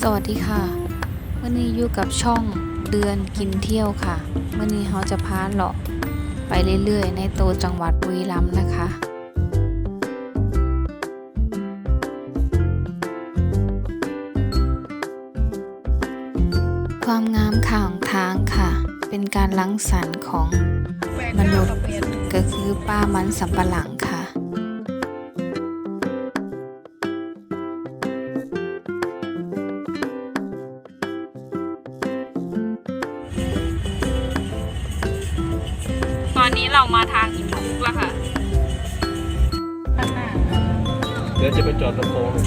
สวัสดีค่ะวันนี้อยู่กับช่องเดือนกินเที่ยวค่ะวันนี้เราจะพาเลาะไปเรื่อยๆ ในโตวจังหวัดบุรีรัมย์นะคะความงามข่างทางค่ะ เป็นการลังสรรของมนุษย์ก็คือป้ามันสำปะหลังค่ะ นนี้เรามาทางอินทุกแล้วค่ะ เดี๋ยวจะไปจอดตะโพงน้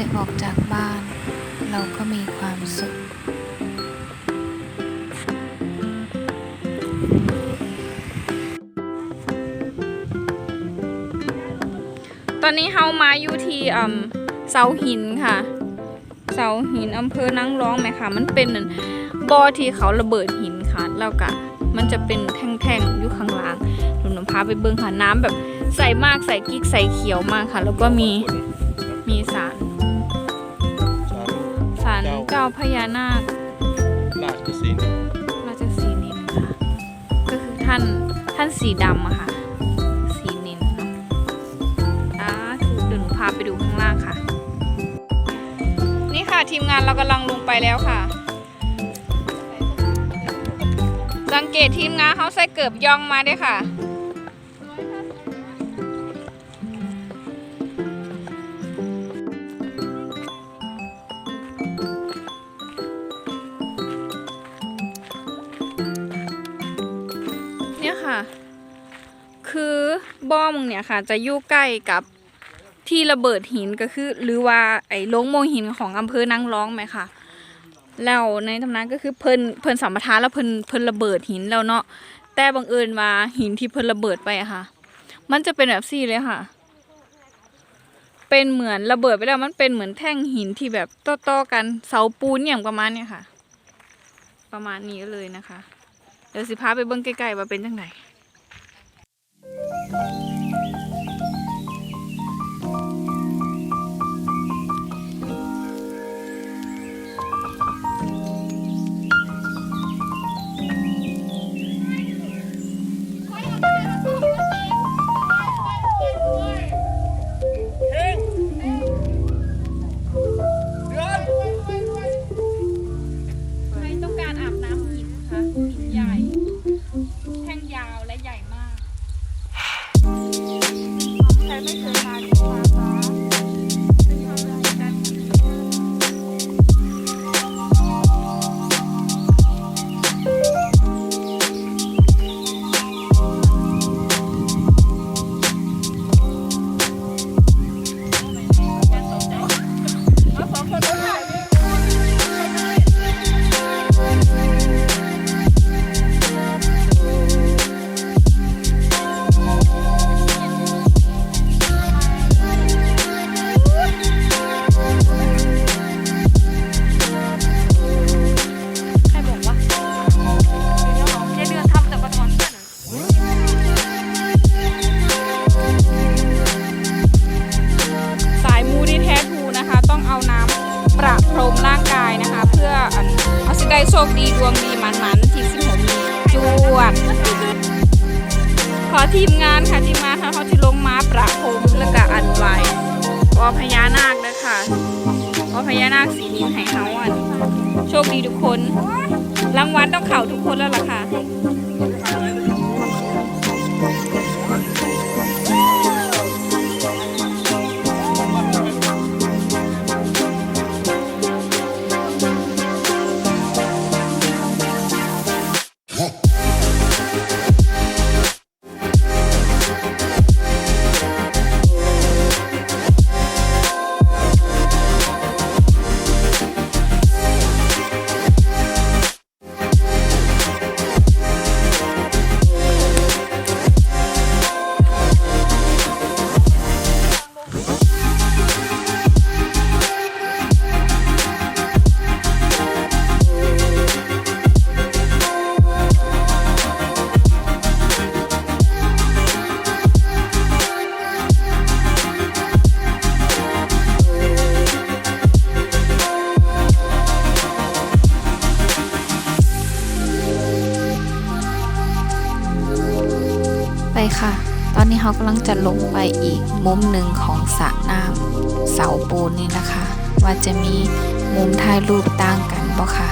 ได้ออกจากบ้าน เราก็มีความสุข ตอนนี้เฮามาอยู่ที่อ่าเสาหินค่ะ เสาหินอำเภอนังร้องไหมคะมันเป็นบ่อที่เขาระเบิดหินค่ะ แล้วก็มันจะเป็นแท่งๆอยู่ข้างล่างหนูนพาไปเบิ่งค่ะน้ำแบบใสมากใสกิ๊กใสเขียวมากค่ะ แล้วก็มีมีสาร สารเจ้าพญานาค ราชสินราชสีนินค่ะ ก็คือท่านท่านสีดำอะค่ะ สีนินเนาะอ่าถูกเดี๋ยวหนูพาไปดูข้างล่างค่ะ นี่ค่ะทีมงานเรากำลังลงไปแล้วค่ะ สังเกตทีมงานเขาใส่เกือบย่องมาด้วยค่ะ บ้อมงเนี่ยค่ะ จะอยู่ใกล้กับที่ระเบิดหินก็คือ หรือว่าไอ้ลงโมหินของอำเภอนางร้องไหมค่ะ แล้วในตำนานก็คือเพิ่นเพิ่นสัมปทานแล้วเพิ่นเพิ่นระเบิดหินแล้วเนาะแต่บังเอิญว่าหินที่เพิ่นระเบิดไปอะค่ะ มันจะเป็นแบบซี่เลยค่ะ เป็นเหมือนระเบิดไปแล้วมันเป็นเหมือนแท่งหินที่แบบต่อๆกันเสาปูนอย่างประมาณเนี่ยค่ะ ประมาณนี้เลยนะคะ เดี๋ยวสิพาไปเบิ่งใกล้ๆว่าเป็นจังไดใค โชคดีดวงดีมันมันทีสิบหกจวดขอทีมงานค่ะทีมงานค่ะเขาที่ลงมาประพรมแล้วก็อันไว้วอพญานาคเลยค่ะวอพญานาคสีนิ้วให้เขาอันโชคดีทุกคน รางวัลต้องเข่าทุกคนแล้วล่ะค่ะ ค่ะ ตอนนี้เขากำลังจะลงไปอีกมุมหนึ่งของสระน้ำเสาปูนนี่นะคะ ว่าจะมีมุมถ่ายรูปต่างกันบ่ค่ะ